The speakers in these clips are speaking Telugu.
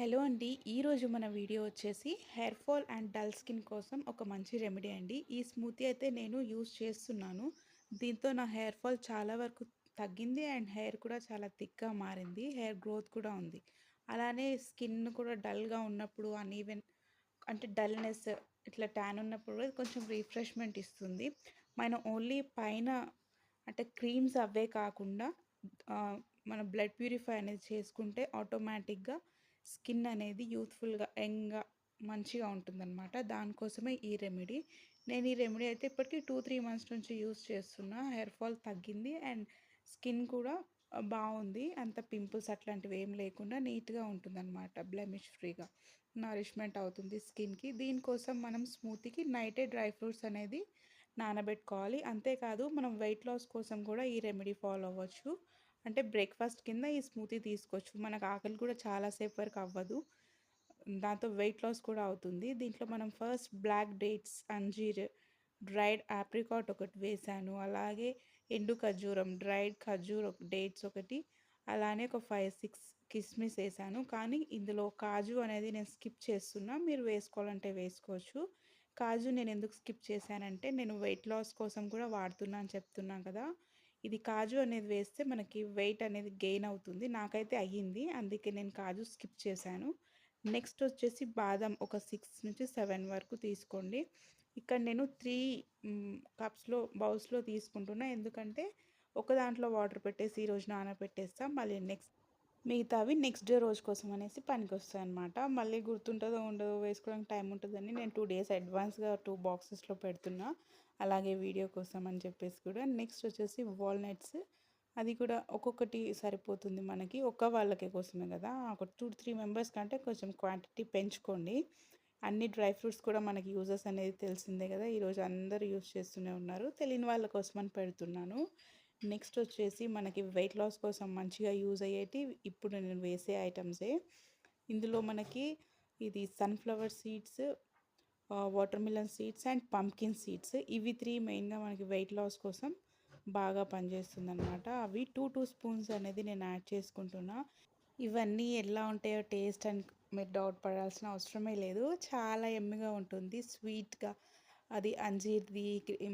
హలో అండి. ఈరోజు మన వీడియో వచ్చేసి hair fall and dull skin కోసం ఒక మంచి రెమెడీ అండి. ఈ స్మూతీ అయితే నేను యూస్ చేస్తున్నాను. దీంతో నా హెయిర్ ఫాల్ చాలా వరకు తగ్గింది అండ్ హెయిర్ కూడా చాలా థిక్గా మారింది. హెయిర్ గ్రోత్ కూడా ఉంది. అలానే స్కిన్ కూడా డల్గా ఉన్నప్పుడు అన్ఈవెన్ అంటే డల్నెస్ ఇట్లా ట్యాన్ ఉన్నప్పుడు కొంచెం రిఫ్రెష్మెంట్ ఇస్తుంది. మన ఓన్లీ పైన అంటే క్రీమ్స్ అవే కాకుండా మన బ్లడ్ ప్యూరిఫై అనేది చేసుకుంటే ఆటోమేటిక్గా స్కిన్ అనేది యూత్ఫుల్గా యంగ్గా మంచిగా ఉంటుందన్నమాట. దానికోసమే ఈ రెమెడీ. నేను ఈ రెమెడీ అయితే ఇప్పటికీ టూ త్రీ మంత్స్ నుంచి యూస్ చేస్తున్నా. హెయిర్ ఫాల్ తగ్గింది అండ్ స్కిన్ కూడా బాగుంది. అంత పింపుల్స్ అట్లాంటివి ఏం లేకుండా నీట్గా ఉంటుందన్నమాట. బ్లెమిష్ ఫ్రీగా నరిష్మెంట్ అవుతుంది స్కిన్కి. దీనికోసం మనం స్మూతీకి నైటే డ్రై ఫ్రూట్స్ అనేది నానబెట్టుకోవాలి. అంతేకాదు మనం వెయిట్ లాస్ కోసం కూడా ఈ రెమెడీ ఫాలో అవ్వచ్చు. అంటే బ్రేక్ఫాస్ట్ కింద ఈ స్మూతీ తీసుకోవచ్చు. మనకు ఆకలి కూడా చాలాసేపు వరకు అవ్వదు. దాంతో వెయిట్ లాస్ కూడా అవుతుంది. దీంట్లో మనం ఫస్ట్ బ్లాక్ డేట్స్ అంజీర్ డ్రైడ్ ఆప్రికాట్ ఒకటి వేసాను. అలాగే ఎండు ఖర్జూరం డ్రైడ్ ఖర్జూర్ డేట్స్ ఒకటి అలానే ఒక ఫైవ్ సిక్స్ కిస్మిస్ వేసాను. కానీ ఇందులో కాజు అనేది నేను స్కిప్ చేస్తున్నా. మీరు వేసుకోవాలంటే వేసుకోవచ్చు. కాజు నేను ఎందుకు స్కిప్ చేశానంటే నేను వెయిట్ లాస్ కోసం కూడా వాడుతున్నా అని చెప్తున్నాను కదా. ఇది కాజు అనేది వేస్తే మనకి వెయిట్ అనేది గెయిన్ అవుతుంది. నాకైతే అయ్యింది. అందుకే నేను కాజు స్కిప్ చేశాను. నెక్స్ట్ వచ్చేసి బాదం ఒక సిక్స్ నుంచి సెవెన్ వరకు తీసుకోండి. ఇక్కడ నేను త్రీ కప్స్లో బౌల్స్లో తీసుకుంటున్నా. ఎందుకంటే ఒక దాంట్లో వాటర్ పెట్టేసి ఈరోజు నానబెట్టేస్తాం. మళ్ళీ నెక్స్ట్ మిగతావి నెక్స్ట్ డే రోజు కోసం అనేసి పనికి వస్తాయి అనమాట మళ్ళీ గుర్తుంటుందో ఉండదో వేసుకోవడానికి టైం ఉంటుందని నేను టూ డేస్ అడ్వాన్స్గా టూ బాక్సెస్లో పెడుతున్నా. అలాగే వీడియో కోసం అని చెప్పేసి కూడా. నెక్స్ట్ వచ్చేసి వాల్నట్స్. అది కూడా ఒక్కొక్కటి సరిపోతుంది మనకి. ఒక్క వాళ్ళకి కోసమే కదా. ఒక టూ త్రీ మెంబర్స్ కంటే కొంచెం క్వాంటిటీ పెంచుకోండి. అన్ని డ్రై ఫ్రూట్స్ కూడా మనకి యూజెస్ అనేది తెలిసిందే కదా. ఈరోజు అందరూ యూజ్ చేస్తూనే ఉన్నారు. తెలియని వాళ్ళ కోసం అని పెడుతున్నాను. నెక్స్ట్ వచ్చేసి మనకి వెయిట్ లాస్ కోసం మంచిగా యూజ్ అయ్యేటి ఇప్పుడు నేను వేసే ఐటమ్సే. ఇందులో మనకి ఇది sunflower seeds watermelon seeds and pumpkin seeds. ఇవి త్రీ మెయిన్గా మనకి వెయిట్ లాస్ కోసం బాగా పనిచేస్తుంది అనమాట అవి టూ టూ స్పూన్స్ అనేది నేను యాడ్ చేసుకుంటున్నా. ఇవన్నీ ఎలా ఉంటాయో టేస్ట్ అండ్ మీరు డౌట్ పడాల్సిన అవసరమే లేదు. చాలా ఎమ్మిగా ఉంటుంది. స్వీట్గా అది అంజీర్ది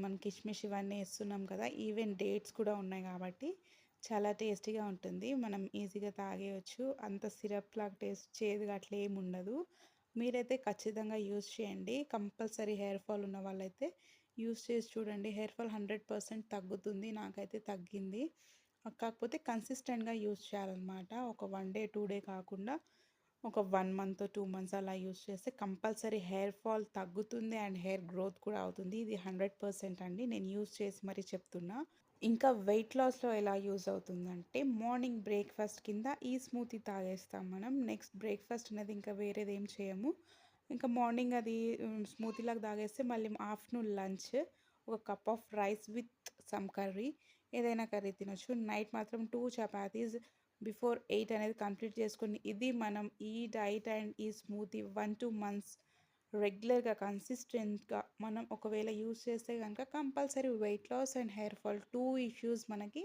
మన కిష్మిష్ ఇవన్నీ వేస్తున్నాం కదా ఈవెన్ డేట్స్ కూడా ఉన్నాయి కాబట్టి చాలా టేస్టీగా ఉంటుంది. మనం ఈజీగా తాగేయచ్చు. అంత సిరప్ లాగా టేస్ట్ చేదుగా అట్లా ఏమి ఉండదు. మీరైతే ఖచ్చితంగా యూస్ చేయండి. కంపల్సరీ హెయిర్ ఫాల్ ఉన్న వాళ్ళైతే యూజ్ చేసి చూడండి. హెయిర్ ఫాల్ హండ్రెడ్ పర్సెంట్ తగ్గుతుంది. నాకైతే తగ్గింది. కాకపోతే కన్సిస్టెంట్గా యూజ్ చేయాలన్నమాట. ఒక వన్ డే టూ డే కాకుండా ఒక వన్ మంత్ టూ మంత్స్ అలా యూస్ చేస్తే కంపల్సరీ హెయిర్ ఫాల్ తగ్గుతుంది అండ్ హెయిర్ గ్రోత్ కూడా అవుతుంది. ఇది హండ్రెడ్ పర్సెంట్ అండి. నేను యూస్ చేసి మరీ చెప్తున్నా. ఇంకా వెయిట్ లాస్లో ఎలా యూజ్ అవుతుందంటే మార్నింగ్ బ్రేక్ఫాస్ట్ కింద ఈ స్మూతీ తాగేస్తాం మనం. నెక్స్ట్ బ్రేక్ఫాస్ట్ అనేది ఇంకా వేరేది ఏం చేయము. ఇంకా మార్నింగ్ అది స్మూతీలాగా తాగేస్తే మళ్ళీ ఆఫ్టర్నూన్ లంచ్ ఒక cup of rice with some curry ఏదైనా కర్రీ తినొచ్చు. నైట్ మాత్రం టూ చపాతీస్ బిఫోర్ ఎయిట్ అనేది కంప్లీట్ చేసుకుని ఇది మనం ఈ డైట్ అండ్ ఈ స్మూతీ వన్ టూ మంత్స్ రెగ్యులర్గా కన్సిస్టెంట్గా మనం ఒకవేళ యూస్ చేస్తే కనుక compulsory weight loss and hair fall two issues మనకి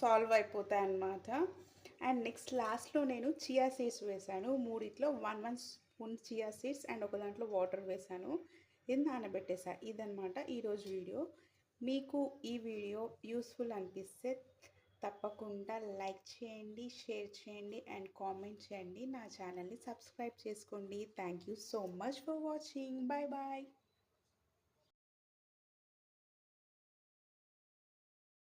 సాల్వ్ అయిపోతాయి అన్నమాట అండ్ నెక్స్ట్ లాస్ట్లో నేను చియా సీడ్స్ వేసాను. మూడిట్లో one one spoon chia seeds and ఒక దాంట్లో వాటర్ వేసాను. ఇది నానబెట్టేసా. ఇదనమాట ఈరోజు వీడియో. మీకు ఈ వీడియో యూస్ఫుల్ అనిపిస్తే తప్పకుండా లైక్ చేయండి షేర్ చేయండి అండ్ కామెంట్ చేయండి. నా ఛానల్ని సబ్స్క్రైబ్ చేసుకోండి. Thank you so much for watching. Bye bye